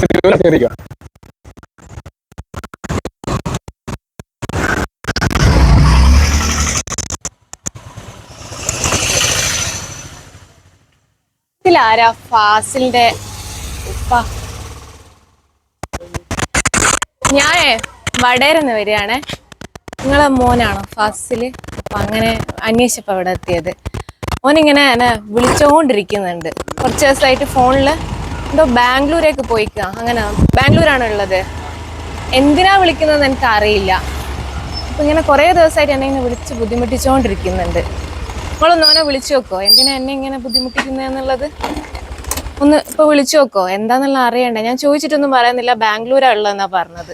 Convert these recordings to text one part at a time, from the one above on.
കയറിക്കോ ആരാ ഫാസിലിന്റെ ഉപ്പ? ഞാനേ വടേരെന്ന് വരികയാണേ. നിങ്ങളെ മോനാണോ ഫാസിൽ അപ്പൊ അങ്ങനെ അന്വേഷിച്ചപ്പോ അവിടെ എത്തിയത്. മോനിങ്ങനെ എന്നെ വിളിച്ചോണ്ടിരിക്കുന്നുണ്ട്. കുറച്ച് ദിവസമായിട്ട് ഫോണിൽ എന്തോ ബാംഗ്ലൂരേക്ക് പോയിക്കുക അങ്ങനെ ബാംഗ്ലൂരാണ് ഉള്ളത് എന്തിനാ വിളിക്കുന്നതെന്ന് എനിക്ക് അറിയില്ല അപ്പൊ ഇങ്ങനെ കുറേ ദിവസമായിട്ട് എന്നെ ഇങ്ങനെ വിളിച്ച് ബുദ്ധിമുട്ടിച്ചോണ്ടിരിക്കുന്നുണ്ട്. നിങ്ങളൊന്ന് അവനെ വിളിച്ചു നോക്കോ. എന്തിനാ എന്നെ ഇങ്ങനെ ബുദ്ധിമുട്ടിക്കുന്നതെന്നുള്ളത് ഒന്ന് ഇപ്പൊ വിളിച്ചു നോക്കോ. എന്താന്നുള്ള അറിയണ്ടേ. ഞാൻ ചോദിച്ചിട്ടൊന്നും പറയുന്നില്ല. ബാംഗ്ലൂരാ ഉള്ളതെന്നാ പറഞ്ഞത്.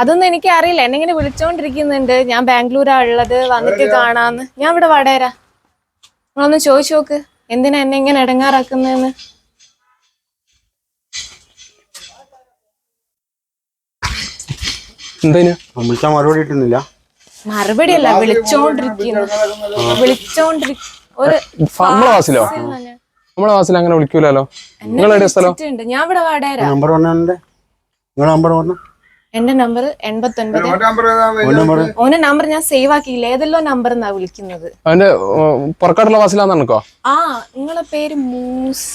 അതൊന്നും എനിക്ക് അറിയില്ല എന്നെ ഇങ്ങനെ വിളിച്ചോണ്ടിരിക്കുന്നുണ്ട്. ഞാൻ ബാംഗ്ലൂരാ ഉള്ളത്. വന്നിട്ട് കാണാന്ന്. ഞാൻ ഇവിടെ വടേരാ നിങ്ങളൊന്ന് ചോദിച്ചു നോക്ക്. എന്തിനാ എന്നെ ഇങ്ങനെ ഇടങ്ങാറാക്കുന്നതെന്ന്? എന്തേനു? വിളിച്ചാൽ മറുപടി കിട്ടുന്നില്ല. മറുപടി അല്ല വിളിച്ചോണ്ടിരിക്കുന്നു. വിളിച്ചോണ്ടിരി ഒരു നമ്മളെ അങ്ങനെ വിളിക്കൂലോ നിങ്ങളെവിടെ സ്ഥലം? ഞാൻ ഇവിടെ വടേരാ നമ്പർ പറഞ്ഞെ നമ്പർ പറഞ്ഞു എന്റെ നമ്പർ എൺപത്തി ഒൻപത് നമ്പർ ഓന്റെ നമ്പർ. ഞാൻ സേവ് ആക്കിയില്ല. ഏതെല്ലോ നമ്പർ എന്നാ വിളിക്കുന്നത്? അവന്റെ പുറക്കാട്ടുള്ള വാസിലാന്ന് ആ നിങ്ങളെ പേര് മൂസ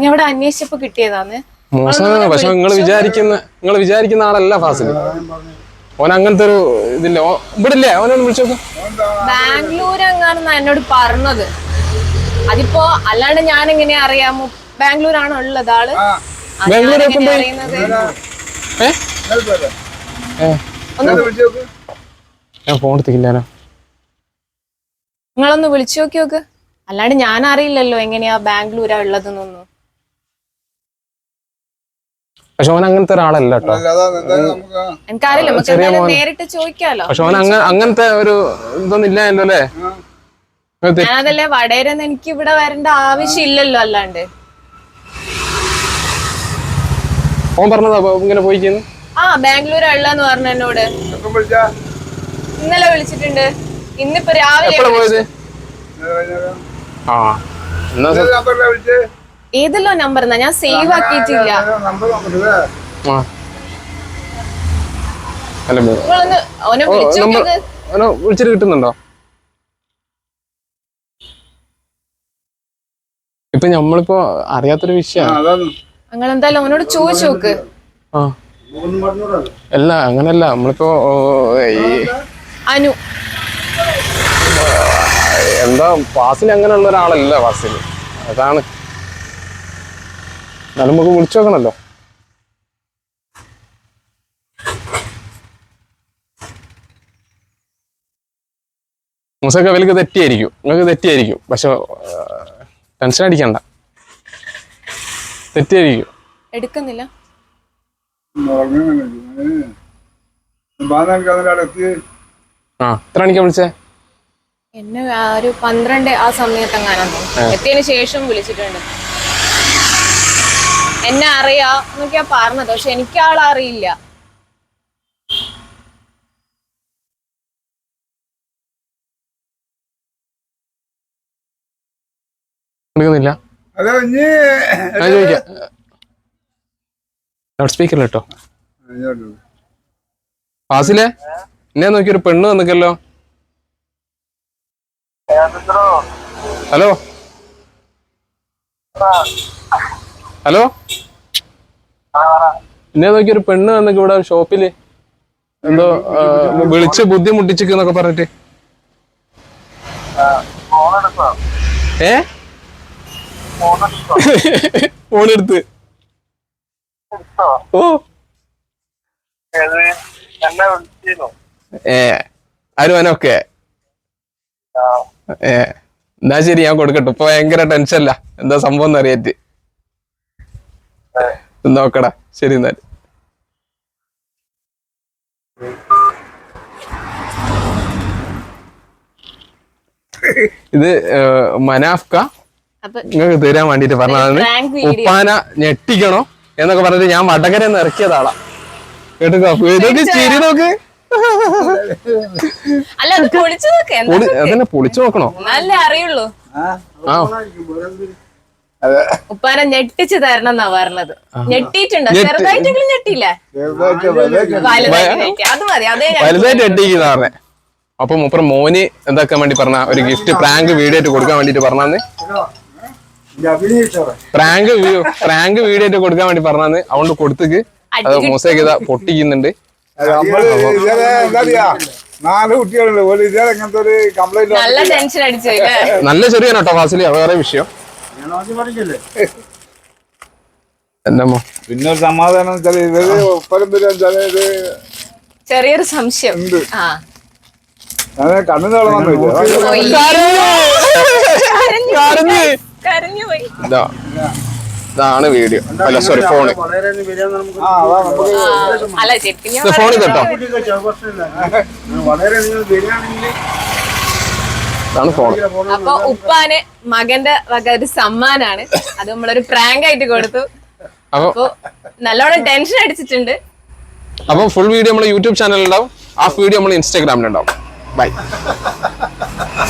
ഞാൻ ഇവിടെ അന്വേഷിച്ചപ്പോ കിട്ടിയതാണ് മോശമാണ് പക്ഷെ നിങ്ങൾ വിചാരിക്കുന്ന നിങ്ങൾ വിചാരിക്കുന്ന ആളല്ല ഫാസിൽ. ഓൻ അങ്ങനത്തെ ഒരു ഇതില്ല. ഇവിടെ ഇല്ലേ ഓനൊന്ന് വിളിച്ചു ബാംഗ്ലൂർ എങ്ങാണെന്നാ എന്നോട് പറഞ്ഞത്. അതിപ്പോ അല്ലാണ്ട് ഞാൻ എങ്ങനെയാ അറിയാമോ? ബാംഗ്ലൂർ ആണോ ഉള്ളത് ആൾ? ബാംഗ്ലൂർ ഏ? ഞാൻ ഫോൺ എടുത്തില്ലാനോ നിങ്ങളൊന്ന് വിളിച്ചു നോക്കി നോക്ക്. അല്ലാണ്ട് ഞാൻ അറിയില്ലല്ലോ എങ്ങനെയാ ബാംഗ്ലൂരാ ഉള്ളതെന്നൊന്നും. പക്ഷെ അങ്ങനത്തെ ഒരാളല്ല കേട്ടോ. എനിക്കറിയില്ല. നമുക്ക് എന്തായാലും നേരിട്ട് ചോദിക്കാലോ. പക്ഷെ അങ്ങനത്തെ ഒരു ഇതൊന്നും അല്ലേ? ഞാനതല്ലേ വടേരെന്ന് എനിക്ക് ഇവിടെ വരേണ്ട ആവശ്യമില്ലല്ലോ അല്ലാണ്ട്. ഓൻ പറഞ്ഞതാ ഇങ്ങനെ പോയിക്കുന്നു ആ ബാംഗ്ലൂർ ഉള്ളെന്ന് പറഞ്ഞു എന്നോട്. ഇന്നലെ വിളിച്ചിട്ടുണ്ട്. ഇന്നിപ്പോ രാവിലെ പോയത്? ആ ഏതല്ലോ നമ്പർ എന്നാ? ഞാൻ സേവ് ആക്കിയിട്ടില്ല. ആ. അല്ല മോ- ഓനെ ഓ, വിളിച്ചു നമ്പർ നോക്കിയത് ഓനെ വിളിച്ചിട്ട് കിട്ടുന്നുണ്ടോ? ഇപ്പൊ നമ്മളിപ്പോ അറിയാത്തൊരു വിഷയമാണ് നിങ്ങൾ എന്തായാലും അവനോട് ചോദിച്ചു നോക്ക്. ആ. അല്ല അങ്ങനല്ല. നമ്മളിപ്പോ ഈ അനു. എന്താ ഫാസിൽ അങ്ങനെയുള്ള ഒരാളല്ല ഫാസിൽ അതാണ്. എന്നാലും നമുക്ക് വിളിച്ചു നോക്കണല്ലോ. മുസൊക്കെ വലിയ തെറ്റിയായിരിക്കും. നിങ്ങൾക്ക് തെറ്റിയായിരിക്കും. പക്ഷെ ടെൻഷൻ അടിക്കണ്ട. തെറ്റിയായിരിക്കും. എടുക്കുന്നില്ല. എത്ര മണിക്കാ വിളിച്ചേ? എന്നെ ആ ഒരു പന്ത്രണ്ട് ആ സമയത്ത് എങ്ങാനും എത്തിയതിന് ശേഷം വിളിച്ചിട്ടുണ്ട്. എന്നെ അറിയാ എന്നൊക്കെയാ പറഞ്ഞത് പക്ഷെ എനിക്ക് ആളെ അറിയില്ല എടുക്കുന്നില്ല ഹലോ ഇനി ഞാൻ ചോദിക്കാം ലൗഡ് സ്പീക്കറിൽ കേട്ടോ. ഫാസിലെ എന്നെ നോക്കി ഒരു പെണ്ണ് വന്നിക്കല്ലോ. ഹലോ. ഹലോ. എന്നെ നോക്കി ഒരു പെണ്ണ് വന്നിക്ക് ഇവിടെ ഷോപ്പിൽ. എന്തോ വിളിച്ച് ബുദ്ധിമുട്ടിച്ചിക്കുന്നൊക്കെ പറഞ്ഞിട്ട്. ഏ? ഫോണെടുത്ത്. ഓ. ഏ അവനൊക്കെ ഏ എന്നാ ശരി ഞാൻ കൊടുക്കട്ടെ. ഇപ്പൊ ഭയങ്കര ടെൻഷനല്ല എന്താ സംഭവം എന്ന് അറിയാറ്റ് നോക്കടാ. ശരി എന്നാൽ ഇത് മനാഫ്ക. നിങ്ങൾക്ക് തരാൻ വേണ്ടിട്ട് പറഞ്ഞതാണ്. ഉപ്പാന ഞെട്ടിക്കണോ? എന്നൊക്കെ പറഞ്ഞിട്ട് ഞാൻ വടകര നിന്ന് ഇറക്കിയതാളാ കേട്ടോ ഇതൊക്കെ ചിരി നോക്ക്. അല്ല അത് പൊളിച്ചു നോക്ക്. അതന്നെ പൊളിച്ചു നോക്കണോ? നല്ല അറിയുള്ളൂ. ഉപ്പാനെ ഞെട്ടിച്ച് തരണം എന്നാ പറഞ്ഞത്. ഞെട്ടിയിട്ടുണ്ടോ? ഞെട്ടി- ചെറുതായിട്ടെങ്കിലും ഞെട്ടിയില്ലേ? അത് മതി അതേ വലുതായിട്ട് എട്ടിക്കുന്ന പറഞ്ഞേ അപ്പൊ മൂപ്പർ മോന് എന്താക്കാൻ വേണ്ടി പറഞ്ഞ ഒരു ഗിഫ്റ്റ് പ്രാങ്ക് വീഡിയോ ആയിട്ട് കൊടുക്കാൻ വേണ്ടിട്ട് പറഞ്ഞു പ്രാങ്ക് പ്രാങ്ക് വീഡിയോ ആയിട്ട് കൊടുക്കാൻ വേണ്ടി പറഞ്ഞാന്ന്. അതുകൊണ്ട് കൊടുത്തേക്ക്. അത് മോശം ഇതാ പൊട്ടിക്കുന്നുണ്ട്. നാല് കുട്ടികളുണ്ട്. ഒരു ഒരു കംപ്ലൈന്റ് നല്ല ടെൻഷൻ അടിച്ചു. നല്ല ചെറിയ കേട്ടോ ഫാസിലി. അത് വേറെ വിഷയം. പിന്നെ ഒരു സമാധാനം വെച്ചാൽ ഇവർ ഒപ്പരം വരിക വെച്ചാൽ ഇത് ചെറിയൊരു സംശയം. കണ്ണു വന്നില്ല? പോയി. കരഞ്ഞ്. കരഞ്ഞു പോയി ഇതാ. ഇതാണ് വീഡിയോ. അല്ല സോറി ഫോണ് അല്ല ഫോണിൽ കേട്ടോ. ഇതാണ് ഫോൺ അപ്പൊ ഉപ്പാന് മകന്റെ വക ഒരു സമ്മാനാണ്. അത് നമ്മളൊരു പ്രാങ്ക് ആയിട്ട് കൊടുത്തു. അപ്പൊ അപ്പൊ നല്ലോണം ടെൻഷൻ അടിച്ചിട്ടുണ്ട്. അപ്പൊ ഫുൾ വീഡിയോ നമ്മുടെ യൂട്യൂബ് ചാനലിൽ ഉണ്ടാവും. ആ വീഡിയോ നമ്മൾ ഇൻസ്റ്റാഗ്രാമിൽ ഉണ്ടാവും. ബൈ